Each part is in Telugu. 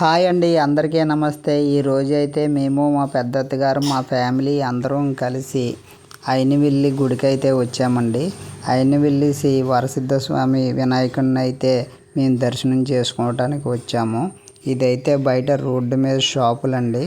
హాయ్ అండి అందరికీ నమస్తే. ఈరోజు అయితే మేము మా పెద్దత్త గారు మా ఫ్యామిలీ అందరం కలిసి అయినవిల్లి గుడికి అయితే వచ్చామండి. అయినవిల్లి శ్రీ వరసిద్ధ స్వామి వినాయకుడిని అయితే మేము దర్శనం చేసుకోవడానికి వచ్చాము. ఇదైతే బయట రోడ్డు మీద షాపులండి.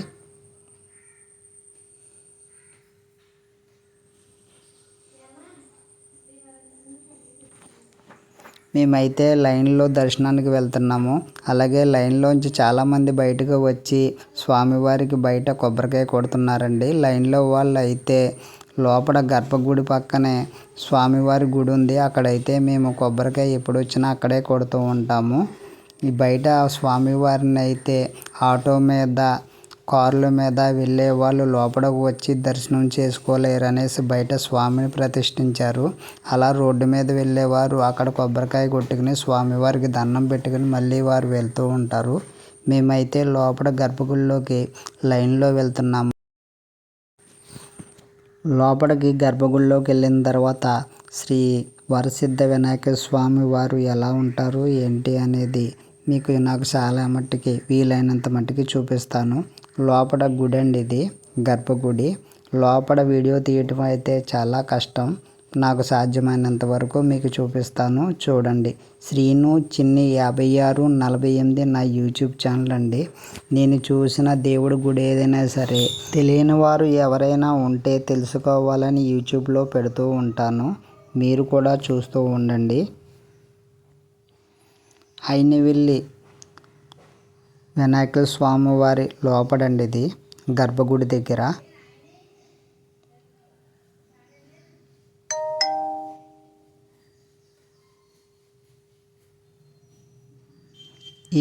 మేమైతే లైన్లో దర్శనానికి వెళ్తున్నాము. అలాగే లైన్లోంచి చాలామంది బయటకు వచ్చి స్వామివారికి బయట కొబ్బరికాయ కొడుతున్నారండి. లైన్లో వాళ్ళు అయితే లోపల గర్భగుడి పక్కనే స్వామివారి గుడి ఉంది. అక్కడైతే మేము కొబ్బరికాయ ఎప్పుడు వచ్చినా అక్కడే కొడుతూ ఉంటాము. ఈ బయట స్వామివారిని అయితే ఆటో మీద కార్ల మీద వెళ్ళే వాళ్ళు లోపలకు వచ్చి దర్శనం చేసుకోలేరు అనేసి బయట స్వామిని ప్రతిష్ఠించారు. అలా రోడ్డు మీద వెళ్ళేవారు అక్కడ కొబ్బరికాయ కొట్టుకుని స్వామివారికి దండం పెట్టుకుని మళ్ళీ వారు వెళ్తూ ఉంటారు. మేమైతే లోపల గర్భగుడిలోకి లైన్లో వెళ్తున్నాము. లోపలికి గర్భగుడిలోకి వెళ్ళిన తర్వాత శ్రీ వరసిద్ధ వినాయక స్వామి వారు ఎలా ఉంటారు ఏంటి అనేది మీకు నాకు చాలా మట్టుకి వీలైనంత మట్టుకి చూపిస్తాను. లోపల గుడి అండి ఇది గర్భగుడి. లోపల వీడియో తీయటం అయితే చాలా కష్టం. నాకు సాధ్యమైనంత వరకు మీకు చూపిస్తాను. చూడండి. శ్రీను చిన్ని యాభై ఆరు నలభై ఎనిమిది నా యూట్యూబ్ ఛానల్ అండి. నేను చూసిన దేవుడి గుడి ఏదైనా సరే తెలియని వారు ఎవరైనా ఉంటే తెలుసుకోవాలని యూట్యూబ్లో పెడుతూ ఉంటాను. మీరు కూడా చూస్తూ ఉండండి. అయినవిల్లి వినాయక స్వామివారి లోపడండి ఇది గర్భగుడి దగ్గర.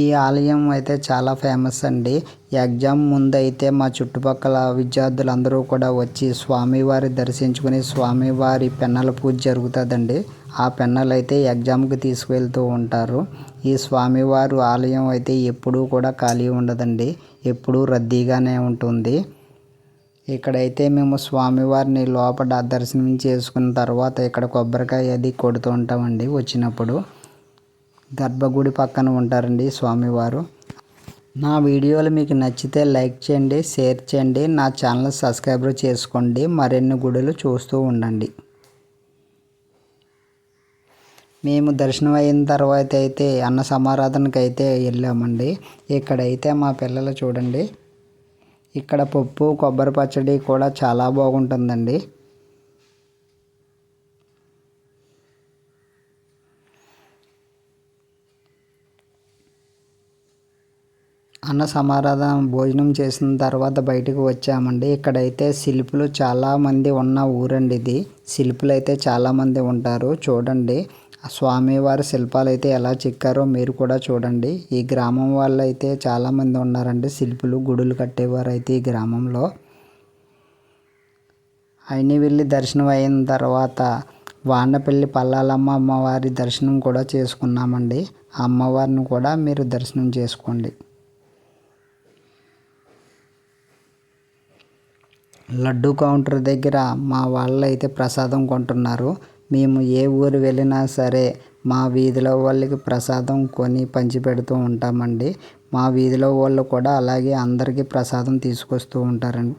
ఈ ఆలయం అయితే చాలా ఫేమస్ అండి. ఎగ్జామ్ ముందు అయితే మా చుట్టుపక్కల విద్యార్థులందరూ కూడా వచ్చి స్వామివారి దర్శించుకుని స్వామివారి పెన్నల పూజ జరుగుతుందండి. ఆ పెన్నలు అయితే ఎగ్జామ్కి తీసుకువెళ్తూ ఉంటారు. ఈ స్వామివారు ఆలయం అయితే ఎప్పుడూ కూడా ఖాళీ ఉండదండి. ఎప్పుడూ రద్దీగానే ఉంటుంది. ఇక్కడైతే మేము స్వామివారిని లోపల దర్శనం చేసుకున్న తర్వాత ఇక్కడ కొబ్బరికాయ అది కొడుతూ ఉంటామండి వచ్చినప్పుడు. గర్భగుడి పక్కన ఉంటారండి స్వామివారు. నా వీడియోలు మీకు నచ్చితే లైక్ చేయండి షేర్ చేయండి నా ఛానల్ సబ్స్క్రైబ్ చేసుకోండి మరిన్ని గుడులు చూస్తూ ఉండండి. మేము దర్శనం అయిన తర్వాత అయితే అన్న సమారాధనకి అయితే వెళ్ళామండి. ఇక్కడైతే మా పిల్లలు చూడండి. ఇక్కడ పప్పు కొబ్బరి పచ్చడి కూడా చాలా బాగుంటుందండి. అన్న సమారాధన భోజనం చేసిన తర్వాత బయటకు వచ్చామండి. ఇక్కడైతే శిల్పులు చాలామంది ఉన్న ఊరండి ఇది. శిల్పులు అయితే చాలామంది ఉంటారు. చూడండి. స్వామివారి శిల్పాలు అయితే ఎలా చెక్కారో మీరు కూడా చూడండి. ఈ గ్రామం వాళ్ళు అయితే చాలామంది ఉన్నారండి. శిల్పులు గుడులు కట్టేవారు అయితే ఈ గ్రామంలో. అయిన వెళ్ళి దర్శనం అయిన తర్వాత వాండపల్లి పల్లాలమ్మ అమ్మవారి దర్శనం కూడా చేసుకున్నామండి. ఆ అమ్మవారిని కూడా మీరు దర్శనం చేసుకోండి. లడ్డు కౌంటర్ దగ్గర మా వాళ్ళు అయితే ప్రసాదం కొంటున్నారు. మేము ఏ ఊరు వెళ్ళినా సరే మా వీధిలో వాళ్ళకి ప్రసాదం కొని పంచిపెడుతూ ఉంటామండి. మా వీధిలో వాళ్ళు కూడా అలాగే అందరికీ ప్రసాదం తీసుకొస్తూ ఉంటారండి.